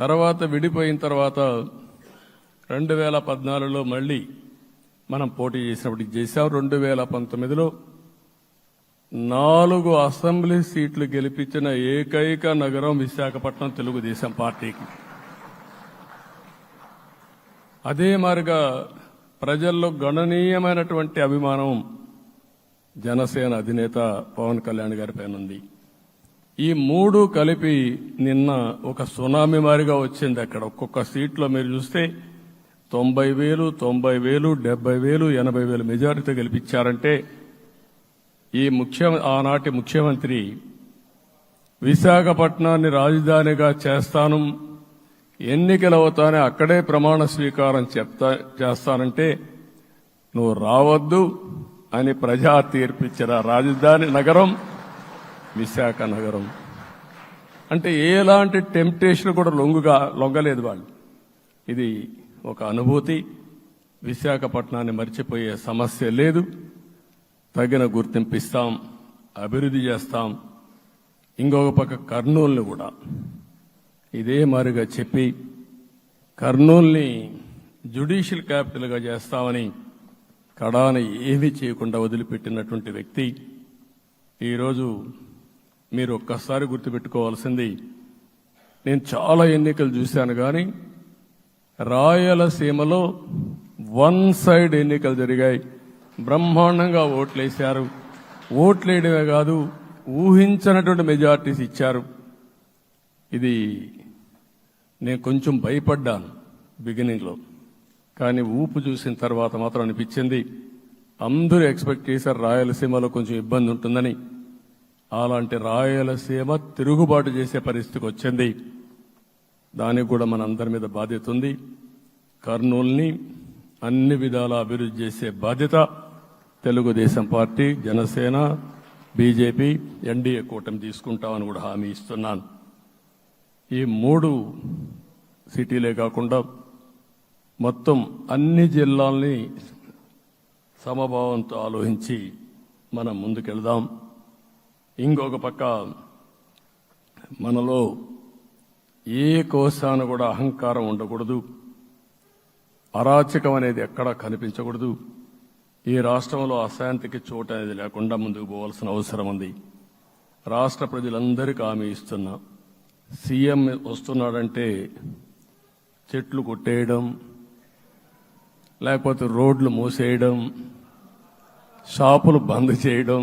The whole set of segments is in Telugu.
తర్వాత విడిపోయిన తర్వాత రెండు వేల పద్నాలుగులో మళ్ళీ మనం పోటీ చేసినప్పుడు చేశాం. రెండు వేల పంతొమ్మిదిలో నాలుగు అసెంబ్లీ సీట్లు గెలిపించిన ఏకైక నగరం విశాఖపట్నం తెలుగుదేశం పార్టీకి. అదే మారిగా ప్రజల్లో గణనీయమైనటువంటి అభిమానం జనసేన అధినేత పవన్ కళ్యాణ్ గారి పైన ఉంది ఈ మూడు కలిపి నిన్న ఒక సునామీ మారిగా వచ్చింది అక్కడ. ఒక్కొక్క సీట్లో మీరు చూస్తే తొంభై వేలు తొంభై వేలు డెబ్బై వేలు ఎనభై వేలు మెజారిటీ గెలిపించారంటే ఈ ముఖ్య ఆనాటి ముఖ్యమంత్రి విశాఖపట్నాన్ని రాజధానిగా చేస్తాను ఎన్నికలు అవుతానే అక్కడే ప్రమాణ స్వీకారం చెప్తా చేస్తానంటే నువ్వు రావద్దు అని ప్రజా తీర్పిచ్చిన రాజధాని నగరం విశాఖ నగరం. అంటే ఎలాంటి టెంప్టేషన్ కూడా లొంగుగా లొంగలేదు వాళ్ళు. ఇది ఒక అనుభూతి. విశాఖపట్నాన్ని మర్చిపోయే సమస్య లేదు. తగిన గుర్తింపు ఇస్తాం అభివృద్ధి చేస్తాం. ఇంకొక పక్క కర్నూలుని కూడా. ఇదే మారిగా చెప్పి కర్నూల్ని జ్యుడిషియల్ క్యాపిటల్గా చేస్తామని కడాన ఏమీ చేయకుండా వదిలిపెట్టినటువంటి వ్యక్తి ఈరోజు మీరు ఒక్కసారి గుర్తుపెట్టుకోవాల్సింది నేను చాలా ఎన్నికలు చూశాను కానీ రాయలసీమలో వన్ సైడ్ ఎన్నికలు జరిగాయి. బ్రహ్మాండంగా ఓట్లేశారు. ఓట్లేయడమే కాదు ఊహించనటువంటి మెజార్టీస్ ఇచ్చారు. ఇది నేను కొంచెం భయపడ్డాను బిగినింగ్లో కానీ ఊపు చూసిన తర్వాత మాత్రం అనిపించింది అందరూ ఎక్స్పెక్ట్ చేశారు రాయలసీమలో కొంచెం ఇబ్బంది ఉంటుందని. అలాంటి రాయలసీమ తిరుగుబాటు చేసే పరిస్థితికి వచ్చింది. దానికి కూడా మన అందరి మీద బాధ్యత ఉంది. కర్నూల్ని అన్ని విధాలా అభివృద్ధి చేసే బాధ్యత Telugu Desam party Janasena BJP NDA కూటమి తీసుకుంటామని కూడా హామీ ఇస్తున్నాను. ఈ మూడు సిటీలే కాకుండా మొత్తం అన్ని జిల్లాల్ని సమభావంతో ఆలోచించి మనం ముందుకెళ్దాం. ఇంకొక పక్క మనలో ఏ కోశాన కూడా అహంకారం ఉండకూడదు. అరాచకం అనేది ఎక్కడా కనిపించకూడదు. ఈ రాష్ట్రంలో అశాంతికి చోటు అనేది లేకుండా ముందుకు పోవాల్సిన అవసరం ఉంది. రాష్ట్ర ప్రజలందరికీ హామీ ఇస్తున్నా సీఎం వస్తున్నాడంటే చెట్లు కొట్టేయడం లేకపోతే రోడ్లు మూసేయడం షాపులు బంద్ చేయడం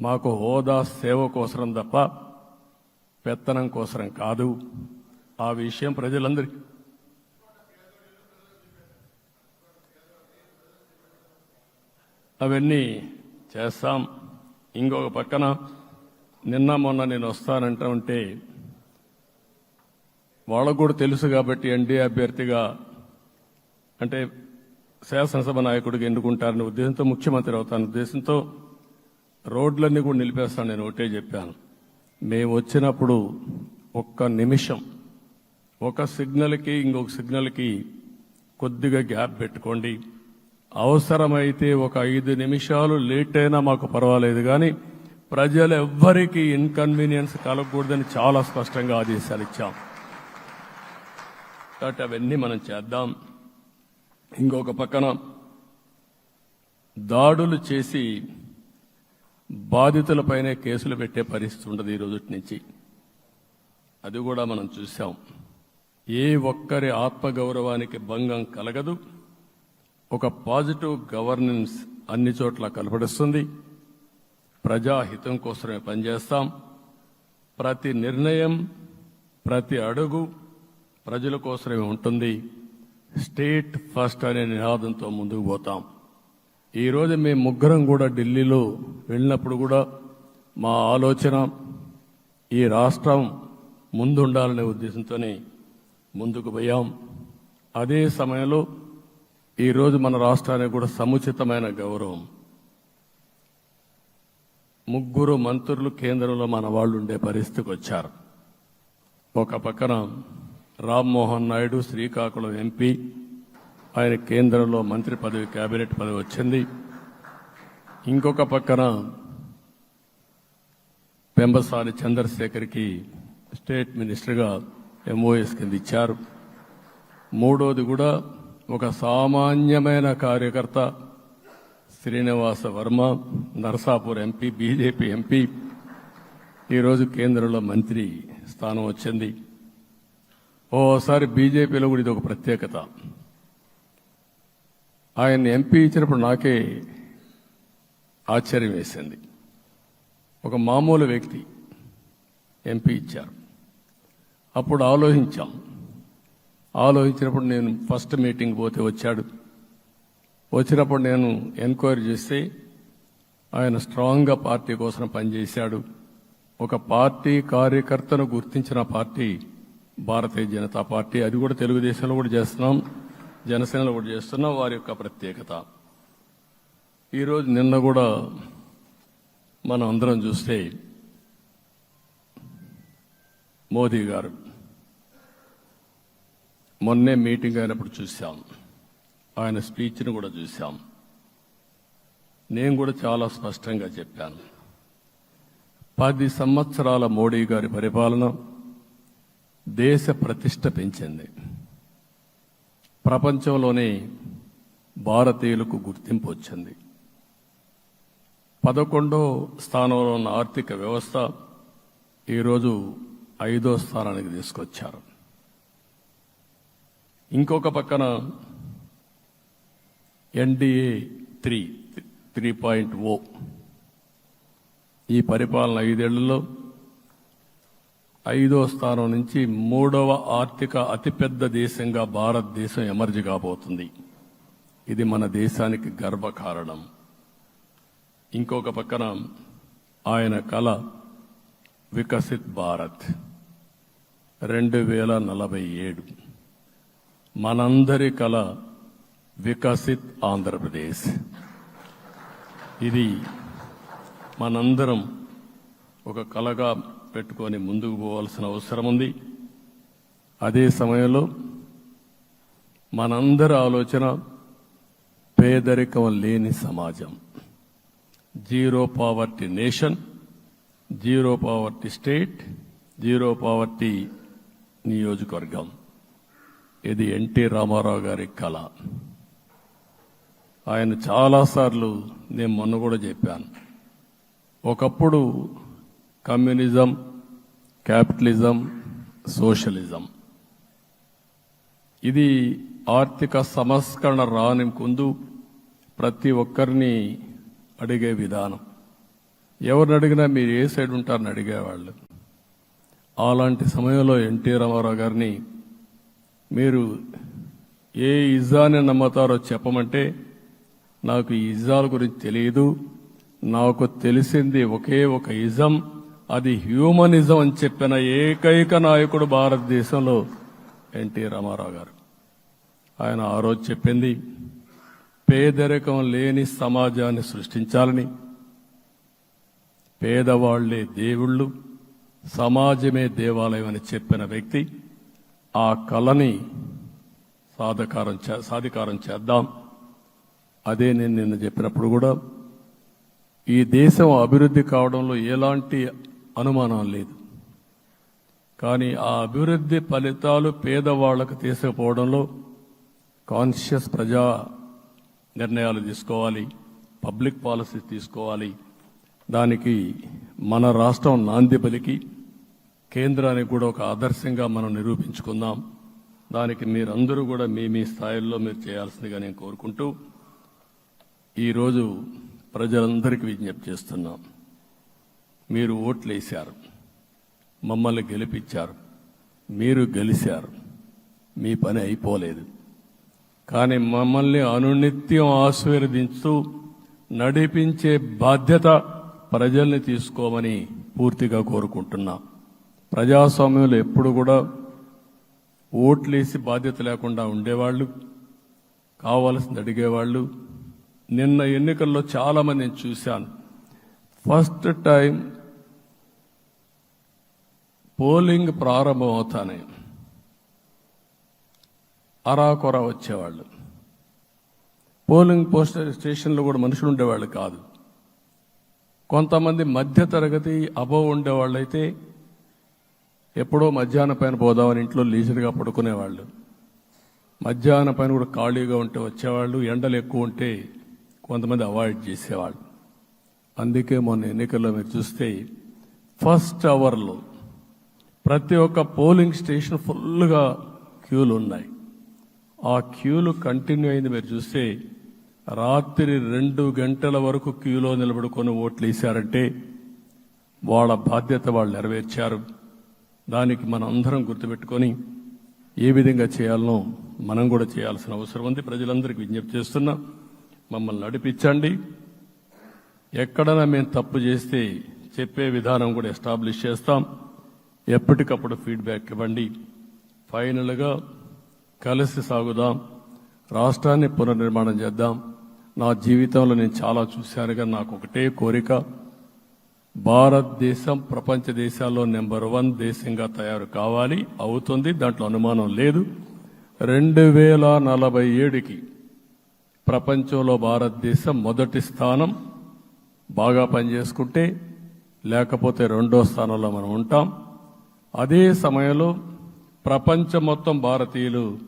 మాకు హోదా సేవ కోసరం తప్ప పెత్తనం కోసరం కాదు. ఆ విషయం ప్రజలందరికీ అవన్నీ చేస్తాం. ఇంకొక పక్కన నిన్న మొన్న నేను వస్తానంటా ఉంటే వాళ్ళకు కూడా తెలుసు కాబట్టి ఎన్డీఏ అభ్యర్థిగా అంటే శాసనసభ నాయకుడిగా ఎన్నుకుంటారనే ఉద్దేశంతో ముఖ్యమంత్రి అవుతాను ఉద్దేశంతో రోడ్లన్నీ కూడా నిలిపేస్తాను నేను ఒకటే చెప్పాను. మేము వచ్చినప్పుడు ఒక్క నిమిషం ఒక సిగ్నల్కి ఇంకొక సిగ్నల్కి కొద్దిగా గ్యాప్ పెట్టుకోండి. అవసరమైతే ఒక ఐదు నిమిషాలు లేట్ అయినా మాకు పర్వాలేదు కానీ ప్రజలు ఎవ్వరికీ ఇన్కన్వీనియన్స్ కలగకూడదని చాలా స్పష్టంగా ఆదేశాలు ఇచ్చాం. కాబట్టి అవన్నీ మనం చేద్దాం. ఇంకొక పక్కన దాడులు చేసి బాధితులపైనే కేసులు పెట్టే పరిస్థితి ఉండదు ఈ రోజు నుంచి. అది కూడా మనం చూసాం. ఏ ఒక్కరి ఆత్మగౌరవానికి భంగం కలగదు. ఒక పాజిటివ్ గవర్నెన్స్ అన్ని చోట్ల కనపడిస్తుంది. ప్రజాహితం కోసమే పనిచేస్తాం. ప్రతి నిర్ణయం ప్రతి అడుగు ప్రజల కోసమే ఉంటుంది. స్టేట్ ఫస్ట్ అనే నినాదంతో ముందుకు పోతాం. ఈరోజు మేము ముగ్గురం కూడా ఢిల్లీలో వెళ్ళినప్పుడు కూడా మా ఆలోచన ఈ రాష్ట్రం ముందుండాలనే ఉద్దేశంతోనే ముందుకు పోయాం. అదే సమయంలో ఈరోజు మన రాష్ట్రానికి కూడా సముచితమైన గౌరవం. ముగ్గురు మంత్రులు కేంద్రంలో మన వాళ్ళు ఉండే పరిస్థితికి వచ్చారు. ఒక పక్కన రామ్మోహన్ నాయుడు శ్రీకాకుళం ఎంపీ ఆయన కేంద్రంలో మంత్రి పదవి కేబినెట్ పదవి వచ్చింది. ఇంకొక పక్కన పెంబసాని చంద్రశేఖర్కి స్టేట్ మినిస్టర్గా ఎంఓఎస్ కింద ఇచ్చారు. మూడోది కూడా ఒక సామాన్యమైన కార్యకర్త Srinivasa Varma Narsapur MP BJP MP ఈరోజు కేంద్రంలో మంత్రి స్థానం వచ్చింది. ఓసారి బీజేపీలో కూడా ఇది ఒక ప్రత్యేకత. ఆయన ఎంపీ ఇచ్చినప్పుడు నాకే ఆశ్చర్యం వేసింది. ఒక మామూలు వ్యక్తి ఎంపీ ఇచ్చారు. అప్పుడు ఆలోచించాం. ఆలోచించినప్పుడు నేను ఫస్ట్ మీటింగ్ పోతే వచ్చాడు. వచ్చినప్పుడు నేను ఎంక్వైరీ చేస్తే ఆయన స్ట్రాంగ్గా పార్టీ కోసం పనిచేశాడు. ఒక పార్టీ కార్యకర్తను గుర్తించిన పార్టీ భారతీయ జనతా పార్టీ. అది కూడా తెలుగుదేశంలో కూడా చేస్తున్నాం. జనసేనలో కూడా చేస్తున్న వారి యొక్క ప్రత్యేకత. ఈరోజు నిన్న కూడా మనం అందరం చూస్తే మోదీ గారు మొన్నే మీటింగ్ అయినప్పుడు చూశాం. ఆయన స్పీచ్ను కూడా చూశాం. నేను కూడా చాలా స్పష్టంగా చెప్పాను. పది సంవత్సరాల మోడీ గారి పరిపాలన దేశ ప్రతిష్ట పెంచింది. ప్రపంచంలోనే భారతీయులకు గుర్తింపు వచ్చింది. పదకొండో స్థానంలో ఉన్న ఆర్థిక వ్యవస్థ ఈరోజు ఐదో స్థానానికి తీసుకొచ్చారు. ఇంకొక పక్కన NDA three three point o. ఈ పరిపాలన ఐదేళ్ళలో ఐదో స్థానం నుంచి మూడవ ఆర్థిక అతిపెద్ద దేశంగా భారతదేశం ఎమర్జి కాబోతుంది. ఇది మన దేశానికి గర్వకారణం. ఇంకొక పక్కన ఆయన కళ వికసిత్ భారత్. రెండు వేల నలభై ఏడు. మనందరి కళ వికసిత్ ఆంధ్రప్రదేశ్. ఇది మనందరం ఒక కళగా పెట్టుకొని ముందుకు పోవాల్సిన అవసరం ఉంది. అదే సమయంలో మనందరి ఆలోచన పేదరికం లేని సమాజం. Zero poverty nation zero poverty state zero poverty నియోజకవర్గం. ఇది ఎన్టీ రామారావు గారి కళ. ఆయన చాలాసార్లు నేను మొన్న కూడా చెప్పాను. ఒకప్పుడు కమ్యూనిజం క్యాపిటలిజం సోషలిజం. ఇది ఆర్థిక సంస్కరణ రాని ముందు ప్రతి ఒక్కరిని అడిగే విధానం. ఎవరిని అడిగినా మీరు ఏ సైడ్ ఉంటారని అడిగేవాళ్ళు. అలాంటి సమయంలో ఎన్టీ రామారావు గారిని మీరు ఏ ఇజాన్ని నమ్ముతారో చెప్పమంటే నాకు ఈ ఇజాల గురించి తెలియదు నాకు తెలిసింది ఒకే ఒక ఇజం. అది హ్యూమనిజం అని చెప్పిన ఏకైక నాయకుడు భారతదేశంలో ఎన్టీ రామారావు గారు. ఆయన ఆ రోజు చెప్పింది పేదరికం లేని సమాజాన్ని సృష్టించాలని. పేదవాళ్ళే దేవుళ్ళు సమాజమే దేవాలయం అని చెప్పిన వ్యక్తి. ఆ కళని సాధకారం చే- సాధికారం చేద్దాం. అదే నేను నిన్న చెప్పినప్పుడు కూడా ఈ దేశం అభివృద్ధి కావడంలో ఎలాంటి అనుమానం లేదు. కానీ ఆ అభివృద్ధి ఫలితాలు పేదవాళ్ళకు తీసుకుపోవడంలో కాన్షియస్ ప్రజా నిర్ణయాలు తీసుకోవాలి పబ్లిక్ పాలసీ తీసుకోవాలి. దానికి మన రాష్ట్రం నాంది పలికి కేంద్రానికి కూడా ఒక ఆదర్శంగా మనం నిరూపించుకుందాం. దానికి మీరందరూ కూడా మీ మీ స్థాయిల్లో మీరు చేయాల్సిందిగా నేను కోరుకుంటూ ఈరోజు ప్రజలందరికీ విజ్ఞప్తి చేస్తున్నాం. మీరు ఓట్లు వేశారు మమ్మల్ని గెలిపించారు. మీరు గెలిచారు మీ పని అయిపోలేదు. కానీ మమ్మల్ని అనునిత్యం ఆశీర్వదించుతూ నడిపించే బాధ్యత ప్రజల్ని తీసుకోమని పూర్తిగా కోరుకుంటున్నా. ప్రజాస్వామ్యంలో ఎప్పుడు కూడా ఓట్లేసి బాధ్యత లేకుండా ఉండేవాళ్ళు కావాల్సింది అడిగేవాళ్ళు. నిన్న ఎన్నికల్లో చాలామంది నేను చూశాను. ఫస్ట్ టైం పోలింగ్ ప్రారంభం అవుతానే. అరాకొర వచ్చేవాళ్ళు. పోలింగ్ పోస్ట్ స్టేషన్లో కూడా మనుషులు ఉండేవాళ్ళు కాదు. కొంతమంది మధ్య తరగతి అబవ్ ఉండేవాళ్ళు అయితే ఎప్పుడో మధ్యాహ్నం పైన పోదామని ఇంట్లో లీజర్గా పడుకునేవాళ్ళు. మధ్యాహ్నం పైన కూడా ఖాళీగా ఉంటే వచ్చేవాళ్ళు ఎండలు ఎక్కువ ఉంటే కొంతమంది అవాయిడ్ చేసేవాళ్ళు. అందుకే మొన్న ఎన్నికల్లో మీరు చూస్తే ఫస్ట్ అవర్లో ప్రతి ఒక్క పోలింగ్ స్టేషన్ ఫుల్గా క్యూలు ఉన్నాయి. ఆ క్యూలు కంటిన్యూ అయింది మీరు చూస్తే రాత్రి రెండు గంటల వరకు క్యూలో నిలబడుకొని ఓట్లు వేశారంటే వాళ్ళ బాధ్యత వాళ్ళు నెరవేర్చారు. దానికి మనం అందరం గుర్తుపెట్టుకొని ఏ విధంగా చేయాలనో మనం కూడా చేయాల్సిన అవసరం ఉంది. ప్రజలందరికీ విజ్ఞప్తి చేస్తున్నా మమ్మల్ని నడిపించండి. ఎక్కడైనా మేము తప్పు చేస్తే చెప్పే విధానం కూడా ఎస్టాబ్లిష్ చేస్తాం. ఎప్పటికప్పుడు ఫీడ్బ్యాక్ ఇవ్వండి. ఫైనల్గా కలిసి సాగుదాం. రాష్ట్రాన్ని పునర్నిర్మాణం చేద్దాం. నా జీవితంలో నేను చాలా చూశానుగా నాకు ఒకటే కోరిక. భారతదేశం ప్రపంచ దేశాల్లో నెంబర్ వన్ దేశంగా తయారు కావాలి అవుతుంది దాంట్లో అనుమానం లేదు. రెండు వేల నలభై ఏడుకి ప్రపంచంలో భారతదేశం మొదటి స్థానం. బాగా పనిచేసుకుంటే లేకపోతే రెండో స్థానంలో మనం ఉంటాం. అదే సమయంలో ప్రపంచం మొత్తం భారతీయులు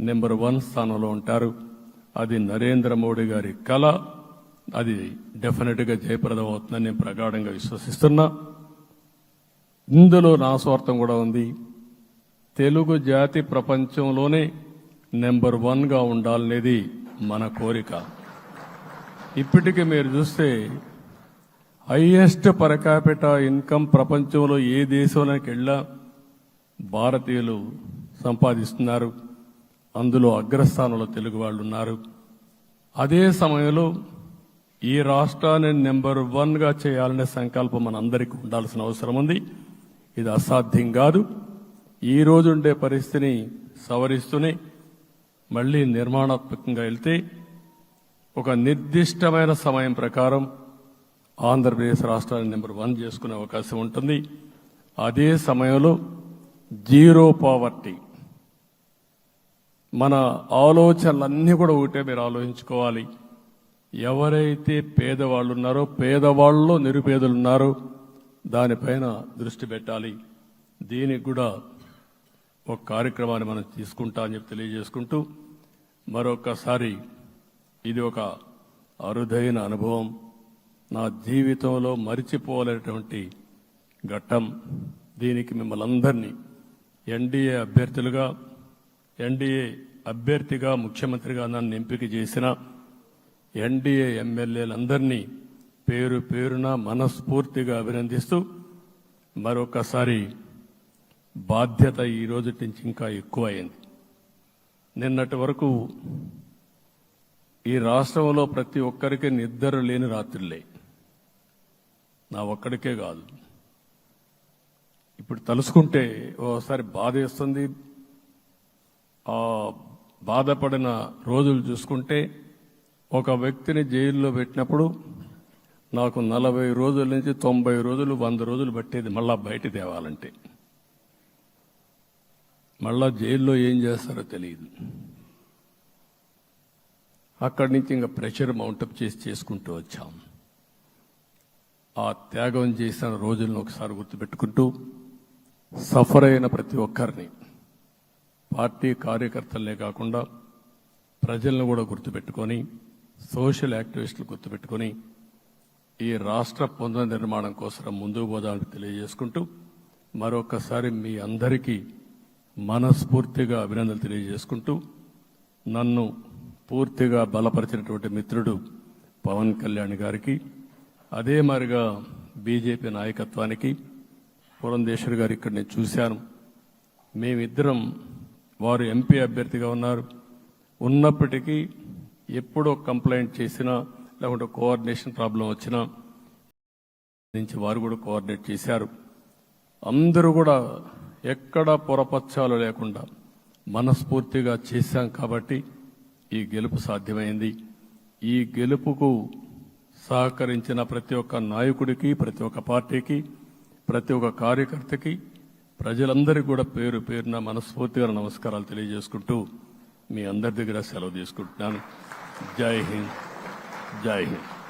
నెంబర్ వన్ స్థానంలో ఉంటారు. అది నరేంద్ర మోడీ గారి కళ. అది డెఫినెట్గా జయప్రదం అవుతుందని నేను ప్రగాఢంగా విశ్వసిస్తున్నా. ఇందులో నా స్వార్థం కూడా ఉంది. తెలుగు జాతి ప్రపంచంలోనే నెంబర్ వన్గా ఉండాలనేది మన కోరిక. ఇప్పటికీ మీరు చూస్తే హైయెస్ట్ పరకాపిట ఇన్కమ్ ప్రపంచంలో ఏ దేశంలోకి వెళ్ళా భారతీయులు సంపాదిస్తున్నారు. అందులో అగ్రస్థానంలో తెలుగు వాళ్ళు ఉన్నారు. అదే సమయంలో ఈ రాష్ట్రాన్ని నెంబర్ వన్గా చేయాలనే సంకల్పం మనందరికీ ఉండాల్సిన అవసరం ఉంది. ఇది అసాధ్యం కాదు. ఈ రోజుండే పరిస్థితిని సవరిస్తూనే మళ్ళీ నిర్మాణాత్మకంగా వెళ్తే ఒక నిర్దిష్టమైన సమయం ప్రకారం ఆంధ్రప్రదేశ్ రాష్ట్రాన్ని నెంబర్ వన్ చేసుకునే అవకాశం ఉంటుంది. అదే సమయంలో జీరో పావర్టీ. మన ఆలోచనలన్నీ కూడా ఒకటే మీరు ఆలోచించుకోవాలి. ఎవరైతే పేదవాళ్ళు ఉన్నారో పేదవాళ్ళలో నిరుపేదలు ఉన్నారో దానిపైన దృష్టి పెట్టాలి. దీనికి కూడా ఒక కార్యక్రమాన్ని మనం తీసుకుంటా అని చెప్పి తెలియజేసుకుంటూ మరొకసారి ఇది ఒక అరుదైన అనుభవం. నా జీవితంలో మరిచిపోలేటువంటి ఘట్టం దీనికి మిమ్మల్ని అందరినీ ఎన్డీఏ అభ్యర్థులుగా ఎన్డీఏ అభ్యర్థిగా ముఖ్యమంత్రిగా నన్ను ఎంపిక చేసిన ఎన్డీఏ ఎమ్మెల్యేలందరినీ పేరు పేరున మనస్ఫూర్తిగా అభినందిస్తూ మరొకసారి బాధ్యత ఈ రోజు నుంచి ఇంకా ఎక్కువైంది. నిన్నటి వరకు ఈ రాష్ట్రంలో ప్రతి ఒక్కరికి నిద్ర లేని రాత్రులే. నా ఒక్కడికే కాదు. ఇప్పుడు తలుసుకుంటే ఓసారి బాధ వేస్తుంది. ఆ బాధపడిన రోజులు చూసుకుంటే ఒక వ్యక్తిని జైల్లో పెట్టినప్పుడు నాకు నలభై రోజుల నుంచి తొంభై రోజులు వంద రోజులు పట్టేది మళ్ళా బయట తేవాలంటే. మళ్ళా జైల్లో ఏం చేస్తారో తెలియదు. అక్కడి నుంచి ఇంకా ప్రెషర్ మౌంటప్ చేసి చేసుకుంటూ వచ్చాం. ఆ త్యాగం చేసిన రోజులను ఒకసారి గుర్తుపెట్టుకుంటూ సఫర్ అయిన ప్రతి ఒక్కరిని పార్టీ కార్యకర్తలనే కాకుండా ప్రజలను కూడా గుర్తుపెట్టుకొని సోషల్ యాక్టివిస్టులు గుర్తుపెట్టుకొని ఈ రాష్ట్ర పునర్నిర్మాణం కోసం ముందుకు పోదామని తెలియజేసుకుంటూ మరొకసారి మీ అందరికీ మనస్ఫూర్తిగా అభినందనలు తెలియజేసుకుంటూ నన్ను పూర్తిగా బలపరిచినటువంటి మిత్రుడు పవన్ కళ్యాణ్ గారికి అదే మాదిరిగా బీజేపీ నాయకత్వానికి పురంధేశ్వర్ గారు ఇక్కడ నేను చూశాను. మేమిద్దరం వారు ఎంపీ అభ్యర్థిగా ఉన్నారు. ఉన్నప్పటికీ ఎప్పుడో కంప్లైంట్ చేసినా లేకుంటే కోఆర్డినేషన్ ప్రాబ్లం వచ్చినా నుంచి వారు కూడా కోఆర్డినేట్ చేశారు. అందరూ కూడా ఎక్కడ పొరపచ్చాలు లేకుండా మనస్ఫూర్తిగా చేశాం కాబట్టి ఈ గెలుపు సాధ్యమైంది. ఈ గెలుపుకు సహకరించిన ప్రతి ఒక్క నాయకుడికి ప్రతి ఒక్క పార్టీకి ప్రతి ఒక్క కార్యకర్తకి ప్రజలందరికీ కూడా పేరు పేరున మనస్ఫూర్తిగా నమస్కారాలు తెలియజేసుకుంటూ మీ అందరి దగ్గర సెలవు తీసుకుంటున్నాను. జై హింద్. జై హింద్.